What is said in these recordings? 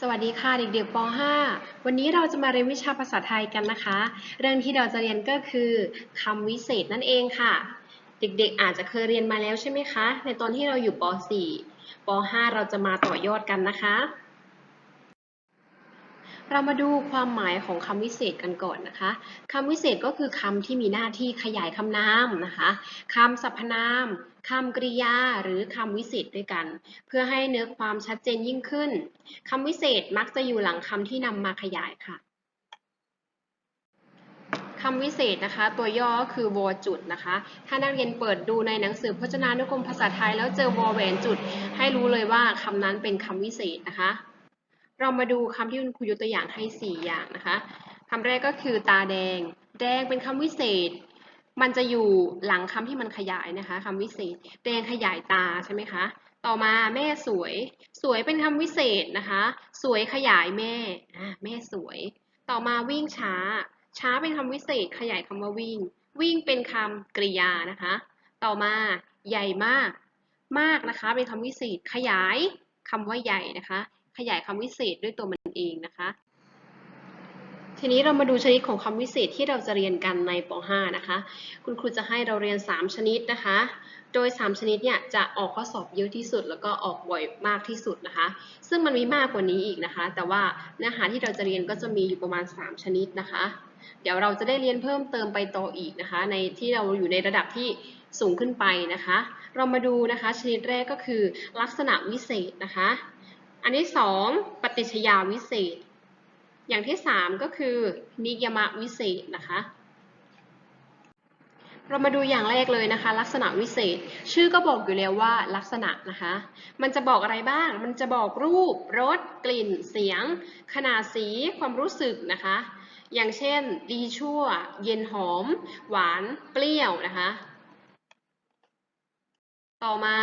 สวัสดีค่ะเด็กๆป .5 วันนี้เราจะมาเรียนวิชาภาษาไทยกันนะคะ เรื่องที่เราจะเรียนก็คือคำวิเศษนั่นเองค่ะ เด็กๆอาจจะเคยเรียนมาแล้วใช่ไหมคะ ในตอนที่เราอยู่ป .4 ป .5 เราจะมาต่อยอดกันนะคะ เรามาดูความหมายของคำวิเศษกันก่อนนะคะคำวิเศษก็คือคำที่มีหน้าที่ขยายคำนามนะคะคำสรรพนาม คำกริยาหรือคำวิเศษด้วยกัน เพื่อให้เนื้อความชัดเจนยิ่งขึ้นคำวิเศษมักจะอยู่หลังคำที่นำมาขยายค่ะคำวิเศษนะคะ ตัวย่อคือวอจุดนะคะ ถ้านักเรียนเปิดดูในหนังสือพจนานุกรมภาษาไทย แล้วเจอวอแหวนจุด ให้รู้เลยว่าคำนั้นเป็นคำวิเศษนะคะ เรามาดูคำที่คุณครูยกตัวอย่างให้ 4 อย่างนะคะคำแรกก็คือตาแดง แดงเป็นคำวิเศษ มันจะอยู่หลังคำที่มันขยายนะคะคำวิเศษ แดงขยายตาใช่ไหมคะ ต่อมาแม่สวย สวยเป็นคำวิเศษนะคะ สวยขยายแม่อ่าแม่สวย ต่อมาวิ่งช้า ช้าเป็นคำวิเศษ ขยายคำว่าวิ่ง วิ่งเป็นคำกริยานะคะ ต่อมาใหญ่มาก มากนะคะเป็นคำวิเศษ ขยายคำว่าใหญ่นะคะ ขยายคำวิเศษด้วยตัวมันเองนะคะ ทีนี้เรามาดูชนิดของคำวิเศษที่เราจะเรียนกันในป .5 นะคะ คุณครูจะให้เราเรียน 3 ชนิดนะคะ โดย 3 ชนิดเนี่ยจะออกข้อสอบเยอะที่สุด แล้วก็ออกบ่อยมากที่สุดนะคะ ซึ่งมันมีมากกว่านี้อีกนะคะ แต่ว่าเนื้อหาที่เราจะเรียนก็จะมีอยู่ประมาณ 3 ชนิดนะคะ เดี๋ยวเราจะได้เรียนเพิ่มเติมไปต่ออีกนะคะ ในที่เราอยู่ในระดับที่สูงขึ้นไปนะคะ เรามาดูนะคะชนิดแรกก็คือลักษณะวิเศษนะคะ อันที่สองปฏิชญาวิเศษ อย่างที่สามก็คือ นิยมวิเศษนะคะ เรามาดูอย่างแรกเลยนะคะ ลักษณะวิเศษ ชื่อก็บอกอยู่แล้วว่าลักษณะนะคะ มันจะบอกอะไรบ้าง มันจะบอกรูปรสกลิ่น เสียง ขนาดสีความรู้สึกนะคะ อย่างเช่น ดีชั่ว เย็นหอม หวาน เปรี้ยวนะคะ ต่อมา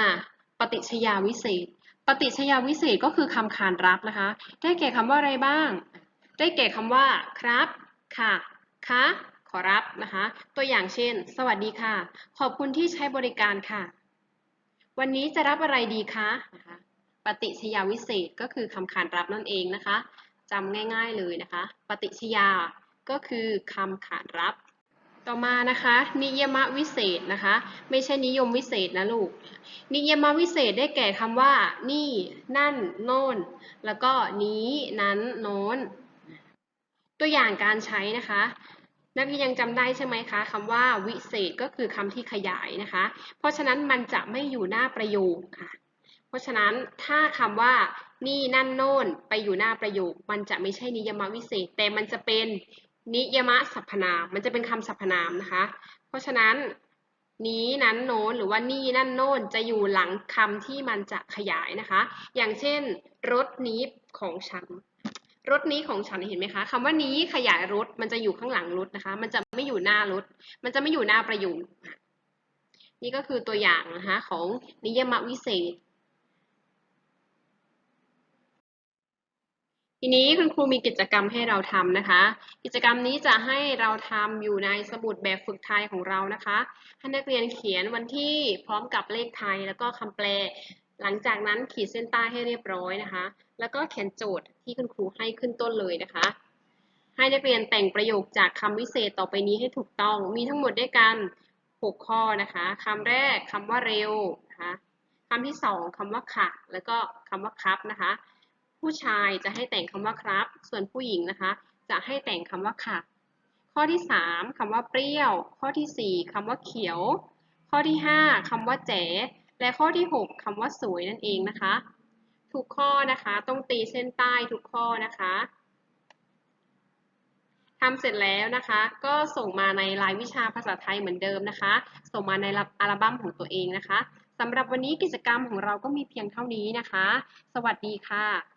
ปฏิชญาวิเศษปฏิชญาวิเศษก็คือคำขานรับนะคะ ได้แก่คำว่าอะไรบ้าง ได้แก่คำว่า ครับ ค่ะ คะขอรับนะคะ ตัวอย่างเช่น สวัสดีค่ะ ขอบคุณที่ใช้บริการค่ะ วันนี้จะรับอะไรดีคะนะคะปฏิชญาวิเศษก็คือคำขานรับนั่นเองนะคะจำง่าย ๆเลยนะคะ ปฏิชญาก็คือคำขานรับ ต่อมานะคะ นิยมวิเศษนะคะ ไม่ใช่นิยมวิเศษนะลูก นิยมวิเศษได้แก่คำว่า นี่ นั่น โน่น แล้วก็นี้ นั้น โน้น ตัวอย่างการใช้นะคะ นักเรียนยังจำได้ใช่ไหมคะคำว่าวิเศษก็คือคำที่ขยายนะคะ เพราะฉะนั้นมันจะไม่อยู่หน้าประโยคค่ะ เพราะฉะนั้นถ้าคำว่านี่นั่นโน่นไปอยู่หน้าประโยค มันจะไม่ใช่นิยมวิเศษ แต่มันจะเป็นนิยมสรรพนาม มันจะเป็นคำสรรพนามนะคะ เพราะฉะนั้นนี้นั้นโน้นหรือว่านี่นั่นโน้นจะอยู่หลังคำที่มันจะขยายนะคะ อย่างเช่น รถนี้ของฉัน รถนี้ของฉันเห็นไหมคะคำว่านี้ขยายรถมันจะอยู่ข้างหลังรถนะคะ มันจะไม่อยู่หน้ารถ มันจะไม่อยู่หน้าประโยค นี่ก็คือตัวอย่างนะคะของนิยมวิเศษ ทีนี้คุณครูมีกิจกรรมให้เราทำนะคะ กิจกรรมนี้จะให้เราทำอยู่ในสมุดแบบฝึกไทยของเรานะคะ ให้นักเรียนเขียนวันที่พร้อมกับเลขไทยแล้วก็คำแปล หลังจากนั้นขีดเส้นใต้ให้เรียบร้อยนะคะ แล้วก็เขียนโจทย์ที่คุณครูให้ขึ้นต้นเลยนะคะ ให้นักเรียนแต่งประโยคจากคำวิเศษต่อไปนี้ให้ถูกต้อง มีทั้งหมดด้วยกัน 6 ข้อนะคะคำแรกคำว่าเร็วนะคะคำที่สองคำว่าค่ะ แล้วก็คำว่าครับนะคะ ผู้ชายจะให้แต่งคำว่าครับ ส่วนผู้หญิงนะคะ จะให้แต่งคำว่าค่ะ ข้อที่ 3คำว่าเปรี้ยว ข้อที่ 4คำว่าเขียว ข้อที่ 5คำว่าแจ๋ และข้อที่ 6คำว่าสวยนั่นเองนะคะ ทุกข้อนะคะต้องตีเส้นใต้ทุกข้อนะคะทำเสร็จแล้วนะคะ ก็ส่งมาในรายวิชาภาษาไทยเหมือนเดิมนะคะ ส่งมาในอัลบั้มของตัวเองนะคะสำหรับวันนี้กิจกรรมของเราก็มีเพียงเท่านี้นะคะ สวัสดีค่ะ